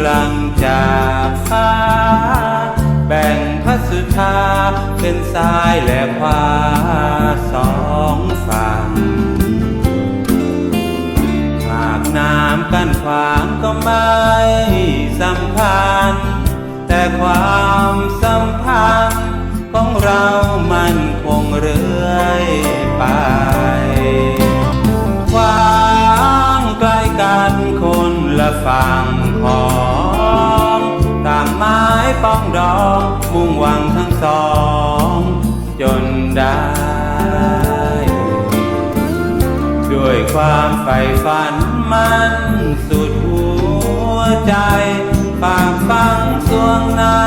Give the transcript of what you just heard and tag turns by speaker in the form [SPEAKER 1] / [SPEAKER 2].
[SPEAKER 1] หลังจากฟ้า แบ่งพัะสุธาเป็นซ้ายและขวาสองฝั่งหากน้ำกั้นขวางก็ไม่สัมพันธ์แต่ความสัมพันธ์ของเรามันคงเรื่อยไป ความใกล้กันค ละฝั่งของต่างไม้ป้องดอง มุ่งหวังทั้งสอง จนได้ ด้วยความใฝ่ฝันมันสุดหัวใจ ฝากฟังสวงนา